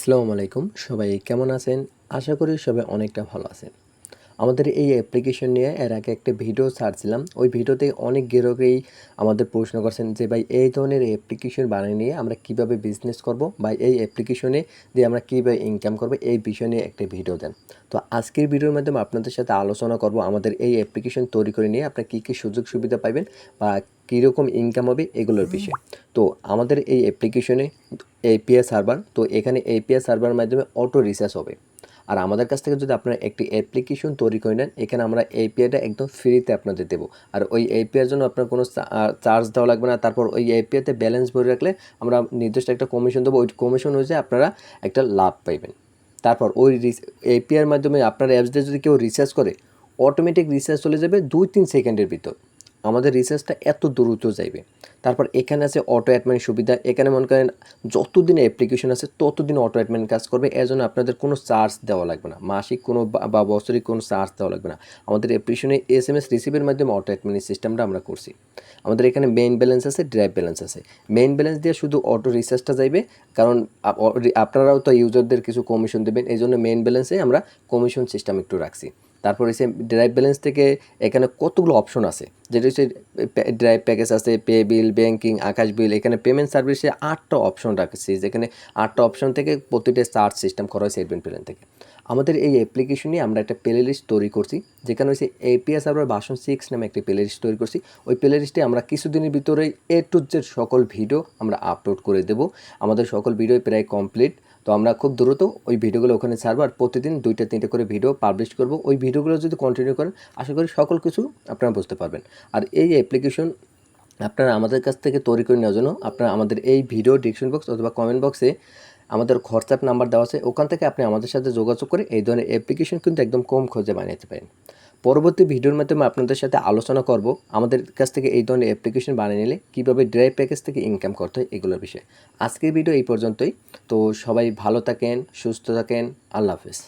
আসসালামু আলাইকুম। সবাই কেমন আছেন? আশা করি সবাই অনেকটা ভালো আছেন। আমাদের এই অ্যাপ্লিকেশন নিয়ে এর আগে একটা ভিডিও ছাড়ছিলাম। ওই ভিডিওতে অনেক গ্রাহকই আমাদের প্রশ্ন করছেন যে ভাই এই ধরনের অ্যাপ্লিকেশন বানিয়ে নিয়ে আমরা কীভাবে বিজনেস করব বা এই অ্যাপ্লিকেশনে দিয়ে আমরা কীভাবে ইনকাম করব? এই বিষয় নিয়ে একটা ভিডিও দেন। তো আজকের ভিডিওর মাধ্যমে আপনাদের সাথে আলোচনা করব আমাদের এই অ্যাপ্লিকেশন তৈরি করে নিয়ে। আপনার কী কী সুযোগ সুবিধা পাবেন বা কীরকম ইনকাম হবে এগুলোর বিষয়ে। তো আমাদের এই অ্যাপ্লিকেশনে এপিআই সার্ভার তো এখানে এপিআই সার্ভারের মাধ্যমে অটো রিসার্চ হবে। আর আমাদের কাছ থেকে যদি আপনারা একটি অ্যাপ্লিকেশন তৈরি করে নেন, এখানে আমরা এপিআইটা একদম ফ্রিতে আপনাদের দেবো। আর ওই এপিআইয়ের জন্য আপনার কোনো চার্জ দেওয়া লাগবে না। তারপর ওই এপিআইতে ব্যালেন্স ভরে রাখলে আমরা নির্দিষ্ট একটা কমিশন দেবো। ওই কমিশন অনুযায়ী আপনারা একটা লাভ পাইবেন। তারপর ওই এপিআইয়ের মাধ্যমে আপনার অ্যাপস দিয়ে যদি কেউ রিসার্চ করে অটোমেটিক রিসার্চ চলে যাবে দুই তিন সেকেন্ডের ভিতর। আমাদের রিসার্চটা এত দ্রুত যাইবে। তারপর এখানে আছে অটো অ্যাডমিন সুবিধা। এখানে মনে করেন যতদিন অ্যাপ্লিকেশন আছে, ততদিন অটো অ্যাডমিন কাজ করবে। এর জন্য আপনাদের কোনো চার্জ দেওয়া লাগবে না। মাসিক কোনো বা- বা বছরিক কোনো চার্জ দেওয়া লাগবে না। আমাদের অ্যাপ্লিকেশনে এস এম এস রিসিভের মাধ্যমে অটো অ্যাডমিন সিস্টেমটা আমরা করছি। আমাদের এখানে মেইন ব্যালেন্স আছে ড্রাইভ ব্যালেন্স আছে। মেইন ব্যালেন্স দিয়ে শুধু অটো রিচার্জটা যাইবে। কারণ আপনারাও তো ইউজারদের কিছু কমিশন দেবেন। এই জন্য মেইন ব্যালেন্সে আমরা কমিশন সিস্টেম একটু রাখছি। তারপর এসে ড্রাইভ ব্যালেন্স থেকে এখানে কতগুলো অপশন আছে? যেটা হচ্ছে ড্রাইভ প্যাকেজ আছে pay bill banking Akash bill এখানে পেমেন্ট সার্ভিসে আটটা অপশন রাখছি, যেখানে আটটা অপশন থেকে প্রতিটা চার্জ সিস্টেম করা হয়েছে এডমিন প্ল্যান থেকে। আমাদের এই অ্যাপ্লিকেশনে আমরা একটা প্লে লিস্ট তৈরি করছি, যেখানে হচ্ছে এপিএস আমরা বাসন সিক্স নামে একটা প্লে লিস্ট তৈরি করছি। ওই প্লে লিস্টে আমরা কিছুদিনের ভিতরে এ টু জেড সকল ভিডিও আমরা আপলোড করে দেব। আমাদের সকল ভিডিও প্রায় কমপ্লিট তো আমরা খুব দ্রুত ওই ভিডিওগুলো ওখানে ছাড়বো আর প্রতিদিন দুইটা, তিনটে করে ভিডিও পাবলিশ করব। ওই ভিডিওগুলো যদি কন্টিনিউ করেন, আশা করি সকল কিছু আপনারা বুঝতে পারবেন। আর এই অ্যাপ্লিকেশন আপনারা আমাদের কাছ থেকে তৈরি করে নেওয়ার জন্য আপনারা আমাদের এই ভিডিও ডিসক্রিপশন বক্স অথবা কমেন্ট বক্সে আমাদের হোয়াটসঅ্যাপ নাম্বার দেওয়া আছে। ওখান থেকে আপনি আমাদের সাথে যোগাযোগ করে এই ধরনের অ্যাপ্লিকেশন কিন্তু একদম কম খোঁজে বানিয়ে পারেন। পরবর্তী ভিডিওর মাধ্যমে আপনাদের সাথে আলোচনা করব আমাদের কাছ থেকে এই ধরনের অ্যাপ্লিকেশন বানিয়ে নিলে কীভাবে ড্রাইভ প্যাকেজ থেকে ইনকাম করতে হয় এগুলোর বিষয়ে। আজকের ভিডিও এই পর্যন্তই। তো সবাই ভালো থাকেন, সুস্থ থাকেন, আল্লাহ হাফেজ।